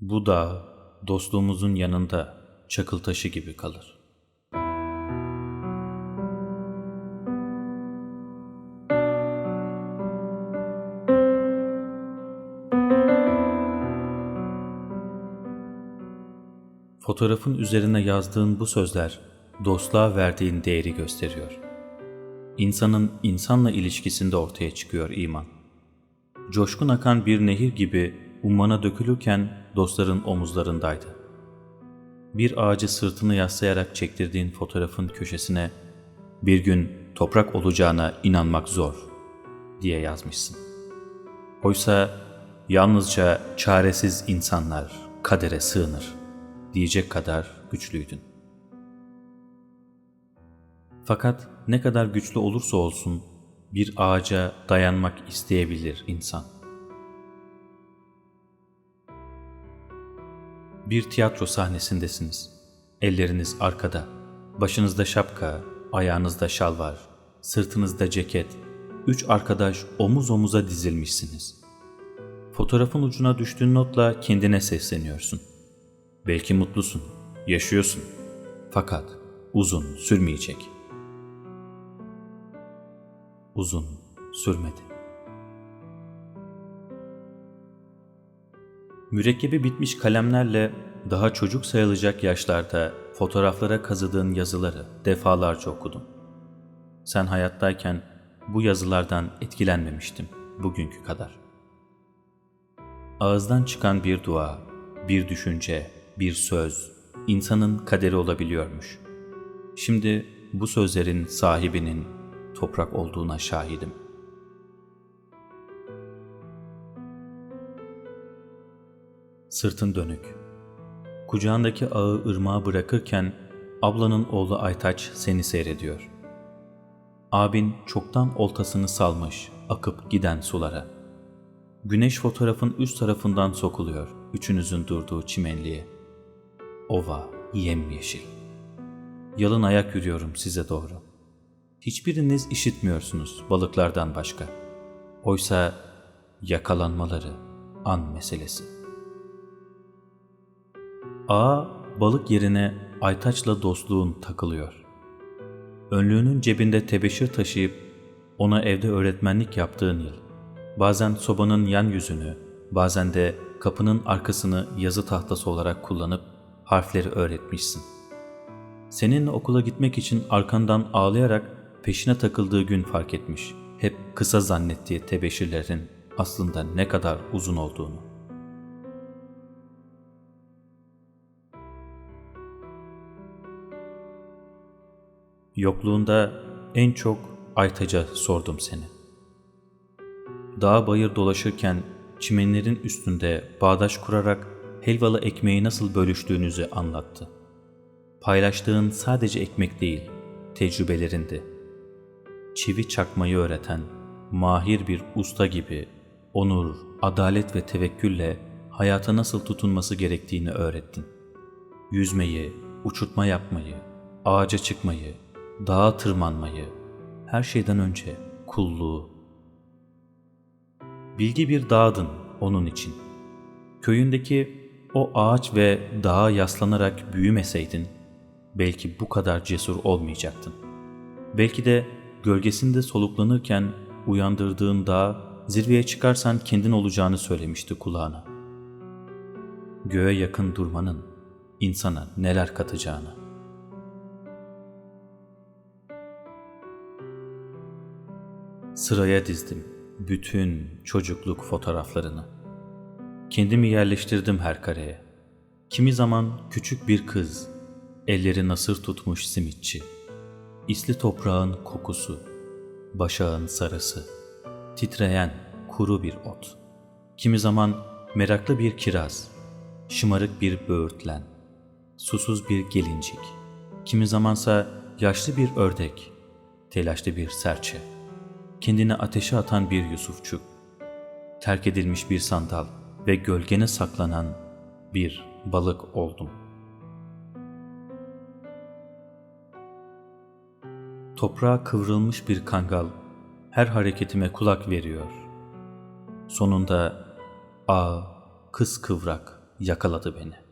Bu dağ dostluğumuzun yanında çakıl taşı gibi kalır. Fotoğrafın üzerine yazdığın bu sözler dostluğa verdiğin değeri gösteriyor. İnsanın insanla ilişkisinde ortaya çıkıyor iman. Coşkun akan bir nehir gibi ummana dökülürken dostların omuzlarındaydı. Bir ağacı sırtını yaslayarak çektirdiğin fotoğrafın köşesine bir gün toprak olacağına inanmak zor diye yazmışsın. Oysa yalnızca çaresiz insanlar kadere sığınır diyecek kadar güçlüydün. Fakat ne kadar güçlü olursa olsun bir ağaca dayanmak isteyebilir insan. Bir tiyatro sahnesindesiniz. Elleriniz arkada, başınızda şapka, ayağınızda şalvar, sırtınızda ceket, üç arkadaş omuz omuza dizilmişsiniz. Fotoğrafın ucuna düştüğün notla kendine sesleniyorsun. Belki mutlusun, yaşıyorsun. Fakat uzun sürmeyecek. Uzun sürmedi. Mürekkebi bitmiş kalemlerle daha çocuk sayılacak yaşlarda fotoğraflara kazıdığın yazıları defalarca okudum. Sen hayattayken bu yazılardan etkilenmemiştim bugünkü kadar. Ağızdan çıkan bir dua, bir düşünce, bir söz insanın kaderi olabiliyormuş. Şimdi bu sözlerin sahibinin toprak olduğuna şahidim. Sırtın dönük. Kucağındaki ağı ırmağa bırakırken ablanın oğlu Aytaç seni seyrediyor. Abin çoktan oltasını salmış akıp giden sulara. Güneş fotoğrafın üst tarafından sokuluyor üçünüzün durduğu çimenliğe. Ova yemyeşil. Yalın ayak yürüyorum size doğru. Hiçbiriniz işitmiyorsunuz balıklardan başka. Oysa yakalanmaları an meselesi. A balık yerine Aytaç'la dostluğun takılıyor. Önlüğünün cebinde tebeşir taşıyıp ona evde öğretmenlik yaptığın yıl. Bazen sobanın yan yüzünü, bazen de kapının arkasını yazı tahtası olarak kullanıp harfleri öğretmişsin. Seninle okula gitmek için arkandan ağlayarak peşine takıldığı gün fark etmiş. Hep kısa zannettiği tebeşirlerin aslında ne kadar uzun olduğunu. Yokluğunda en çok Aytaca sordum seni. Dağ bayır dolaşırken çimenlerin üstünde bağdaş kurarak helvalı ekmeği nasıl bölüştüğünüzü anlattı. Paylaştığın sadece ekmek değil, tecrübelerindi. Çivi çakmayı öğreten, mahir bir usta gibi onur, adalet ve tevekkülle hayata nasıl tutunması gerektiğini öğrettin. Yüzmeyi, uçurtma yapmayı, ağaca çıkmayı, dağa tırmanmayı, her şeyden önce kulluğu. Bilgi bir dağdın onun için. Köyündeki o ağaç ve dağa yaslanarak büyümeseydin, belki bu kadar cesur olmayacaktın. Belki de gölgesinde soluklanırken uyandırdığın dağ, zirveye çıkarsan kendin olacağını söylemişti kulağına. Göğe yakın durmanın insana neler katacağını. Sıraya dizdim bütün çocukluk fotoğraflarını. Kendimi yerleştirdim her kareye. Kimi zaman küçük bir kız, elleri nasır tutmuş simitçi. İsli toprağın kokusu, başağın sarısı, titreyen kuru bir ot. Kimi zaman meraklı bir kiraz, şımarık bir böğürtlen, susuz bir gelincik. Kimi zamansa yaşlı bir ördek, telaşlı bir serçe. Kendini ateşe atan bir Yusufçuk, terk edilmiş bir sandal ve gölgene saklanan bir balık oldum. Toprağa kıvrılmış bir kangal her hareketime kulak veriyor. Sonunda ağ kıskıvrak yakaladı beni.